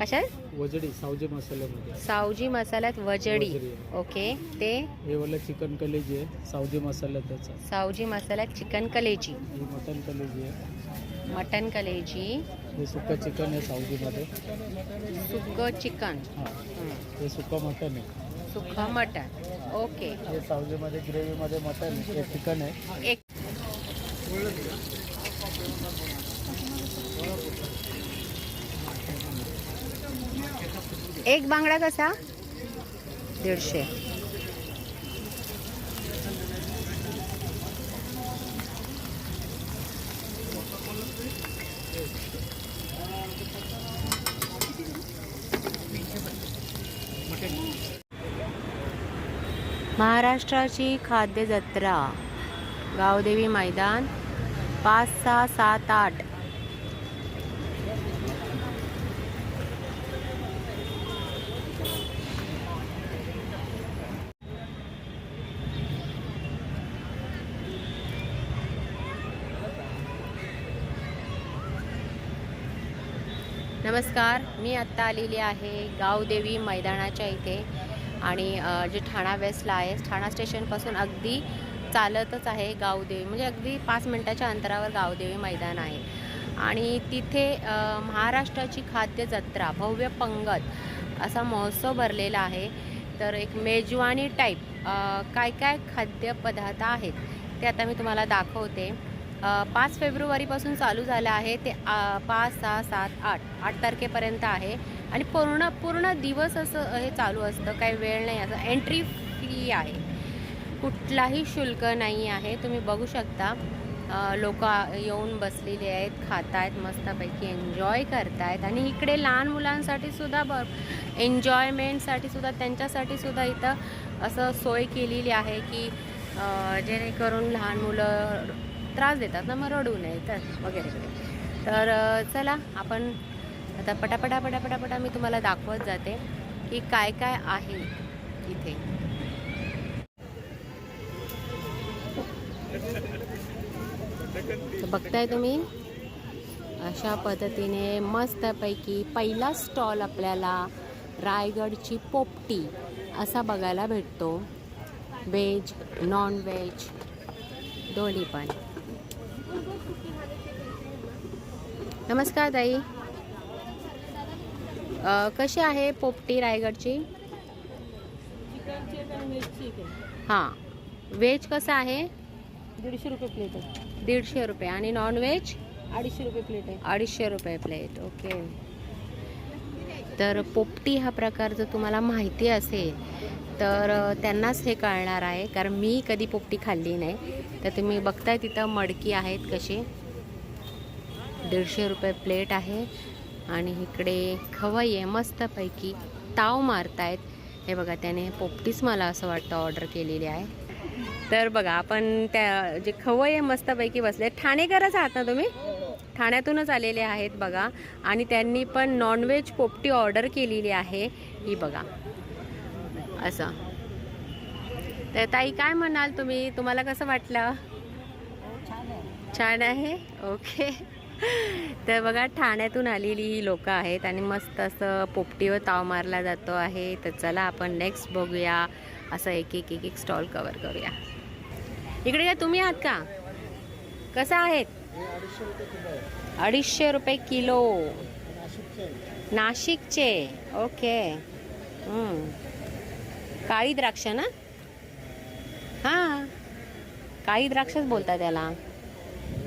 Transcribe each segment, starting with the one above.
सावजीमध्ये वजडी सावजी मसाल्यामध्ये. सावजी मसाल्यात वजडी. आहे. ओके. ते? हे वाला चिकन कलेजी आहे. सावजी मसाला त्याचा. सावजी मसाल्यात चिकन कलेजी. ही मटन कलेजी आहे. मटन कलेजी. हे सुक्का चिकन आहे सावजीमध्ये. सुकं चिकन. हां. हे सुक्का मटन आहे. सुकं मटन. ओके. हे सावजीमध्ये ग्रेव्हीमध्ये मटन हे चिकन आहे. एक एक बांगडा कसा? दीडशे. महाराष्ट्राची खाद्य जत्रा गावदेवी मैदान पाच सहा सात आठ. नमस्कार मी आत्ता आलेली आहे गावदेवी मैदानाच्या इथे आणि जे ठाणा वेस्टला आहे ठाणा स्टेशनपासून अगदी चालतच आहे गावदेवी म्हणजे अगदी पाच मिनटाच्या अंतरावर गावदेवी मैदान आहे. आणि तिथे महाराष्ट्राची खाद्य जत्रा भव्य पंगत असा महोत्सव भरलेला आहे. तर एक मेजवानी टाईप काय काय खाद्यपदार्थ आहेत ते आता मी तुम्हाला दाखवते. पाच फेब्रुवारीपासून चालू झालं आहे. ते आ, पाच सहा सात आठ आठ तारखेपर्यंत आहे. आणि पूर्ण पूर्ण दिवस असं हे चालू असतं. काही वेळ नाही. असं एंट्री फी आहे. कुठलाही शुल्क नाही आहे. तुम्ही बघू शकता. लोक येऊन बसलेले आहेत खात आहेत मस्तपैकी एन्जॉय करतायत. आणि इकडे लहान मुलांसाठी सुद्धा ब एन्जॉयमेंटसाठी सुद्धा त्यांच्यासाठी सुद्धा इथं असं सोय केलेली आहे की जेणेकरून लहान मुलं त्रास देतात ना मग रडू नये तर वगैरे. वगैरे तर चला आपण आता पटापटा पटापटापटा मी तुम्हाला दाखवत जाते की काय काय आहे इथे. बघताय तुम्ही अशा पद्धतीने मस्तपैकी पहिला स्टॉल आपल्याला रायगडची पोपटी असा बघायला भेटतो. व्हेज नॉन व्हेज दोन्ही पण. नमस्कार ताई. कशी आहे पोपटी रायगडची? हां. व्हेज कसं आहे? दीडशे रुपये प्लेट आहे. दीडशे रुपये. आणि नॉन व्हेज अडीचशे रुपये प्लेट आहे. अडीचशे रुपये प्लेट. ओके. तर पोपटी हा प्रकार जर तुम्हाला माहिती असेल तर त्यांनाच हे कळणार आहे. कारण मी कधी पोपटी खाल्ली नाही. तर तुम्ही बघताय तिथं मडकी आहेत कशी. दीडशे रुपये प्लेट आहे. आणि इकडे खवई आहे मस्तपैकी ताव मारतायत. हे बघा त्याने पोपटीच मला असं वाटतं ऑर्डर केलेली आहे. तर बघा आपण त्या जे खवई आहे मस्तपैकी बसले. ठाणेकरच आहात ना तुम्ही? ठाण्यातूनच आलेले आहेत बघा. आणि त्यांनी पण नॉनव्हेज पोपटी ऑर्डर केलेली आहे. ही बघा. असं. तर ताई काय म्हणाल तुम्ही? तुम्हाला कसं वाटलं? छान आहे? ओके. तर बघा ठाण्यातून आलेली ही लोकं आहेत आणि मस्त असं पोपटीवर ताव मारला जातो आहे. तर चला आपण नेक्स्ट बघूया. असं एक एक एक एक स्टॉल कवर करूया. इकडे या तुम्ही आहात का? कसं आहेत? अडीचशे रुपये किलो. नाशिकचे. ओके. काळी द्राक्ष ना? हां. काळी द्राक्षच बोलतात त्याला.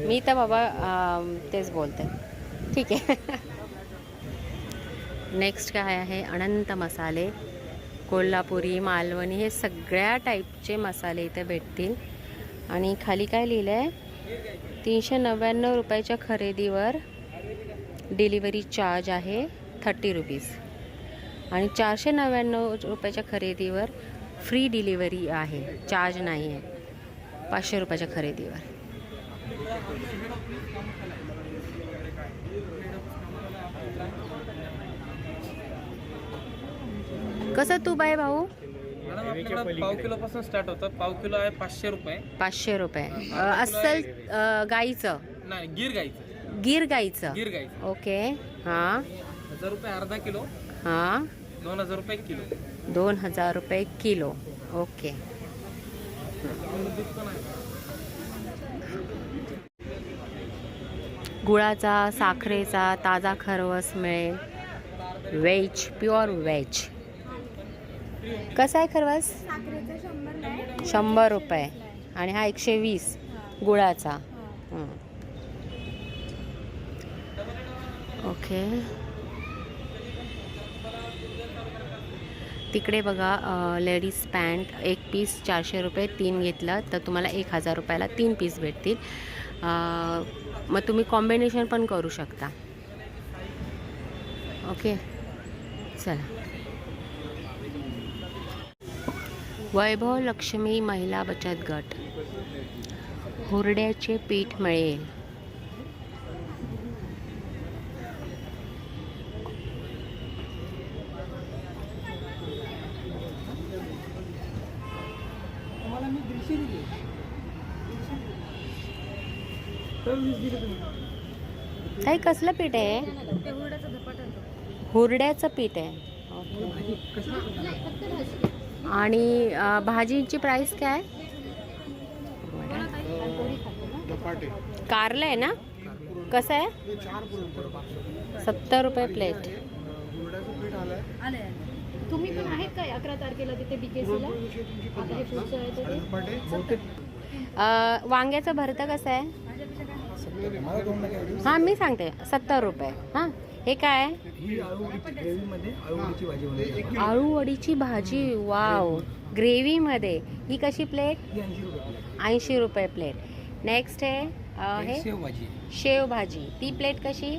मी तर बाबा तेच बोलते. ठीक आहे. नेक्स्ट काय आहे? अनंत मसाले कोल्हापुरी मालवणी हे सगळ्या टाईपचे मसाले इथे भेटतील. आणि खाली काय लिहिलं आहे तीनशे नव्याण्णव रुपयाच्या खरेदीवर डिलिव्हरी चार्ज आहे थर्टी रुपीज आणि चारशे नव्याण्णव रुपयाच्या खरेदीवर फ्री डिलिव्हरी आहे. चार्ज नाही आहे पाचशे रुपयाच्या खरेदीवर. कसं तूप आहे भाऊ? मॅडम आपल्याकडे पाव किलो पासून स्टार्ट होतं. पाव किलो आहे पाचशे रुपये. पाचशे रुपये. अ, अस्सल अ, गाईचं? नाही गिर गाईचं. गिर गाईचं? गिर गाईचं. ओके. हां. हजार रुपये अर्धा किलो. हां. दोन हजार रुपये किलो. दोन हजार रुपये किलो. ओके. दूध पण आहे. गुळाचा साखरेचा ताजा खरवस मिळेल. व्हेज प्युअर व्हेज कसा आहे खरवस? शंभर रुपये. आणि हा एकशे वीस गुळाचा. ओके. तिकडे बघा लेडीज पॅन्ट एक पीस चारशे रुपये तीन घेतलं तर तुम्हाला एक हजार रुपयाला तीन पीस भेटतील. मग तुम्ही कॉम्बिनेशन पण करू शकता. ओके? चला. वैभव लक्ष्मी महिला बचत गट. हुरड्याचे पीठ मिळेल. काही कसलं पीठ आहे? हुरड्याचं पीठ आहे. आणि भाजीची प्राइस काय? कारलं आहे ना? कसं आहे? सत्तर रुपये प्लेट तुम्ही पण आहेत काय अकरा तारखेला तिथे बीकेसीला आता हे पुढचं आहे वांग्याचं भरतं कसं आहे मला दोन नका एवढी. हां मी सांगते. सत्तर रुपये. हां हे काय? आळू वडीची भाजी वाव. ग्रेव्हीमध्ये. ही कशी प्लेट? ऐंशी रुपये प्लेट. नेक्स्ट आहे हे? शेव भाजी ती प्लेट कशी?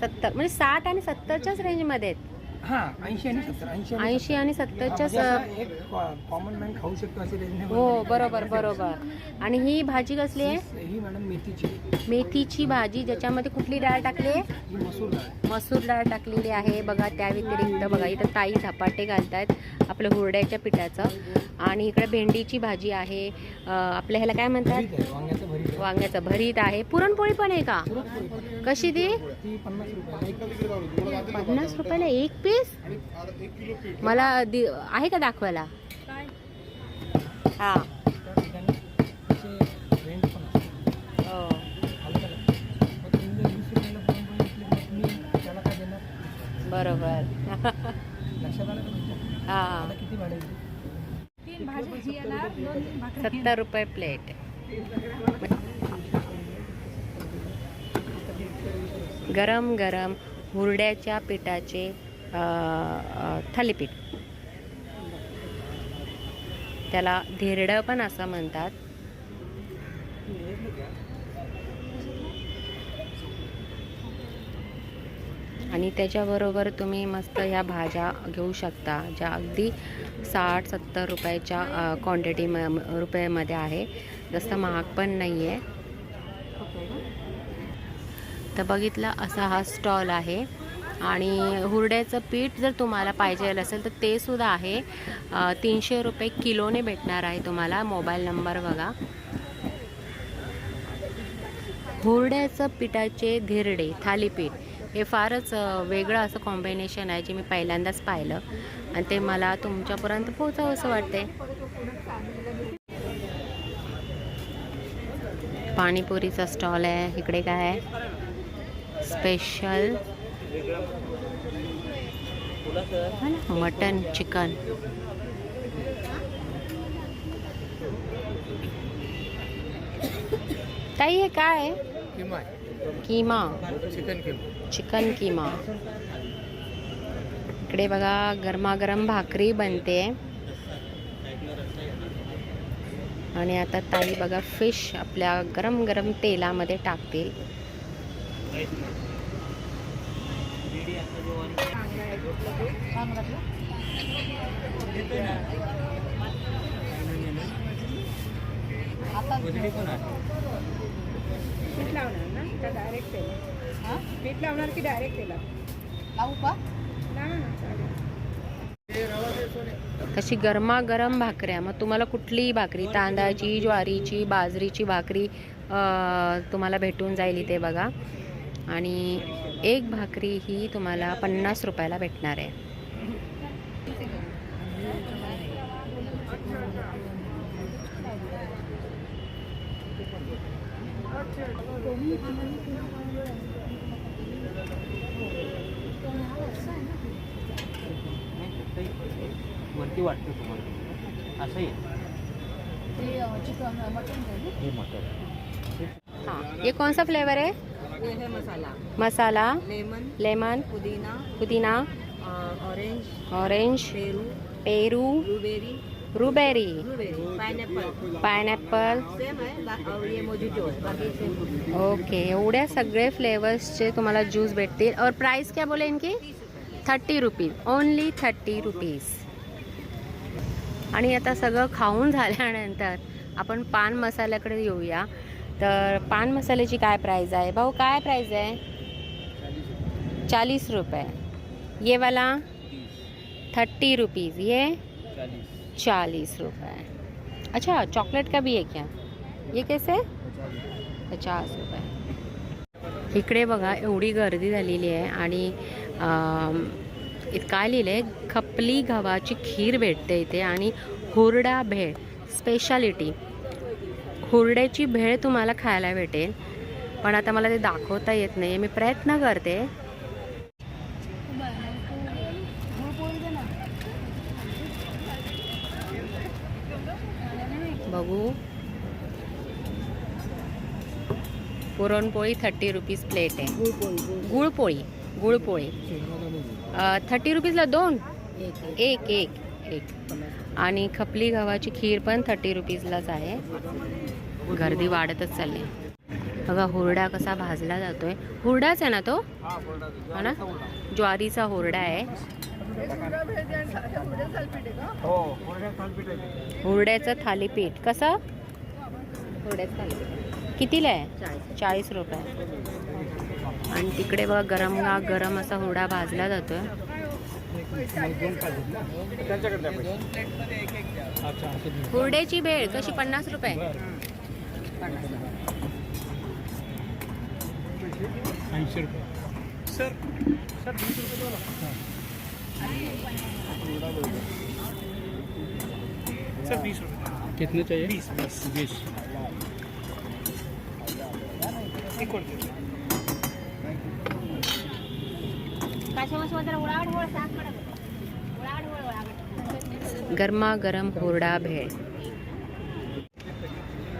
सत्तर म्हणजे साठ आणि सत्तरच्याच रेंजमध्ये आहेत. हा ऐंशी आणि सत्तर ऐंशी आणि ऐंशी आणि सत्तर. सत्तरच्याच हा, म्हणजे असं एक कॉमन मॅन खाऊ शकतो हो. बरोबर बरोबर. आणि ही भाजी कसली आहे? ही मॅडम मेथीची. मेथीची भाजी ज्याच्यामध्ये कुठली डाळ टाकली आहे? ही मसूर डाळ. मसूर डाळ टाकलेली आहे. बघा त्या व्यतिरिक्त बघा इथं ताई धपाटे घालतायत आपलं हुरड्याच्या पिठाचं. आणि इकडे भेंडीची भाजी आहे. अं, आपल्या ह्याला काय म्हणतात? भरीत आहे वांग्याचं भरीत आहे. वांग्याचं भरीत आहे. पुरणपोळी पण आहे का? पुरणपोळी. कशी ती? ती पन्नास रुपये पन्नास रुपयाला एक पीस मला आहे का दाखवायला? हा. बरोबर. सत्तर रुपये प्लेट. गरम गरम हुरड्याच्या पिठाचे थालीपीठ. त्याला धिरडं पण असं म्हणतात. आणि त्याच्याबरोबर तुम्ही मस्त ह्या भाज्या घेऊ शकता ज्या अगदी साठ सत्तर रुपयाच्या क्वांटिटी म म- रुपयामध्ये आहे. जास्त महाग पण नाही आहे तर बघितलं असा हा स्टॉल आहे. आणि हुरड्याचं पीठ जर तुम्हाला पाहिजे असेल तर ते सुद्धा आहे. तीनशे रुपये किलोने भेटणार आहे तुम्हाला. मोबाईल नंबर बघा. हुरड्याचं पिठाचे धिरडे थालीपीठ हे फारच वेगळं असं कॉम्बिनेशन आहे जे मी पहिल्यांदाच पाहिलं. आणि ते मला तुमच्यापर्यंत पोहोचावं असं वाटते पाणीपुरीचा स्टॉल आहे. इकडे काय आहे? Special mutton chicken. ताई हे काय. किमा चिकन किमा. चिकन किमा. इकडे बघा गरमागरम भाकरी बनते. आणि आता ताई बघा फिश आपल्या गरम गरम तेलामध्ये टाकतील. पीठ लावणार ना का डायरेक्ट तेल पीठ लावणार की डायरेक्ट तेला लावू का लावा ना चालेल तशी गरमागरम भाकऱ्या. मग तुम्हाला कुठलीही भाकरी? तांदळाची ज्वारीची बाजरीची भाकरी तुम्हाला भेटून जाईल इथे बघा. आणि एक भाकरी ही तुम्हाला पन्नास रुपयाला भेटणार आहे. वरती वाटतं तुम्हाला. असं आहे. हे हाँ ये कौन सा फ्लेवर है मसाला. मसाला लेमन लेमन पुदीना पुदीना ऑरेंज ऑरेंज पेरू पेरू ब्लूबेरी रूबेरी पायनॅपल है है ओके एवढ्या सगळे फ्लेवर्सचे तुम्हाला ज्यूस भेटतील. और प्राइस क्या बोले इनकी? Thirty rupees only thirty rupees आणि आता सगळं खाऊन झाल्यानंतर आपण पान मसाल्याकडे येऊया. तर पान मसाल्याची काय प्राईज आहे? भाऊ काय प्राईज आहे? चाळीस रुपये. ये वाला? थर्टी रुपीज़ ये? चालीस रुपये. अच्छा चॉकलेट का भी है क्या? ये कैसे? पचास रुपये. इकडे बघा एवढी गर्दी झालेली आहे आणि काय लिहिलं आहे खपली गव्हाची खीर भेटते इथे आणि हुरडा भेळ. स्पेशालिटी हुरड्याची भेळ तुम्हाला खायला भेटेल. पण आता मला ते दाखवता येत नाही मी प्रयत्न करते. बघू. पुरणपोळी थर्टी रुपीज प्लेट आहे. गुळपोळी गुळपोळी. थर्टी रुपीजला दोन? एक एक एक. आणि खपली गव्हाची खीर पण थर्टी रुपीजलाच आहे. गर्दी वाढतच चालली बघा हुरडा कसा भाजला जातोय. हुरडाच आहे ना तो? हा ना? ज्वारीचा हुरडा आहे. हुरड्याचं थालीपीठ. कसं? हुरड्याचं थालीपीठ. कितीला आहे? चाळीस रुपये. आणि तिकडे बघा गरम गरम असा हुरडा भाजला जातोय. हुरड्याची भेळ कशी? पन्नास रुपये. ऐंशी रुपये सर सर वीस रुपये द्या ना. सर बीस। रुपये कितने चाहिए। बीस बीस बीस गरमागरम हुरडा भेळ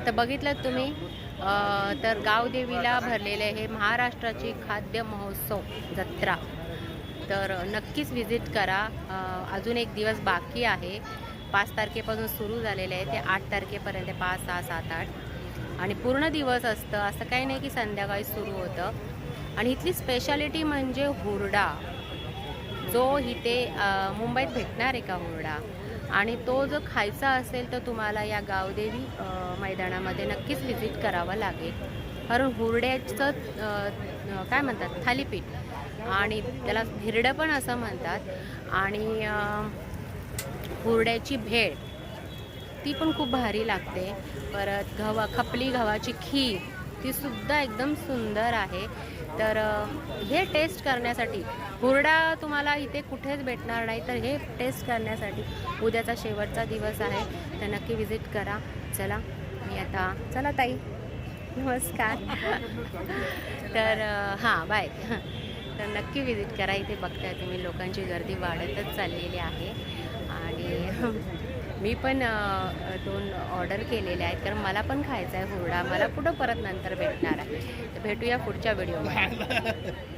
तर बघितलं तुम्ही तर गावदेवीला भरलेले हे महाराष्ट्राची खाद्य महोत्सव जत्रा. तर नक्कीच व्हिजिट करा. अजून एक दिवस बाकी आहे. पाच तारखेपासून सुरू झालेले आहे ते आठ तारखेपर्यंत पाच सहा सात आठ. आणि पूर्ण दिवस असतं. असं काही नाही की संध्याकाळी सुरू होतं. आणि इथली स्पेशालिटी म्हणजे हुरडा. जो इथे मुंबईत भेटणार आहे का हुरडा? आणि तो जर खायचा असेल तर तुम्हाला या गावदेवी मैदानामध्ये नक्कीच व्हिजिट करावं लागेल. कारण हुरड्याचं काय म्हणतात थालीपीठ आणि त्याला भिरडं पण असं म्हणतात. आणि हुरड्याची भेळ ती पण खूप भारी लागते. परत गव्हा खपली गव्हाची खीर ती सुद्धा एकदम सुंदर आहे. तर हे टेस्ट करण्यासाठी हुरडा तुम्हाला इथे कुठेच भेटणार नाही. तर हे टेस्ट करण्यासाठी उद्याचा शेवटचा दिवस आहे. तर नक्की विजिट करा. चला मी आता चला ताई. नमस्कार. तर हां बाय. तर नक्की विजिट करा. इथे बघताय तुम्ही लोकांची गर्दी वाढतच चाललेली आहे. आणि मी पण दोन ऑर्डर केलेले आहेत. कारण मला पण खायचा आहे हुरडा. मला कुठं परत नंतर भेटणार आहे? तर भेटूया पुढच्या व्हिडिओमध्ये.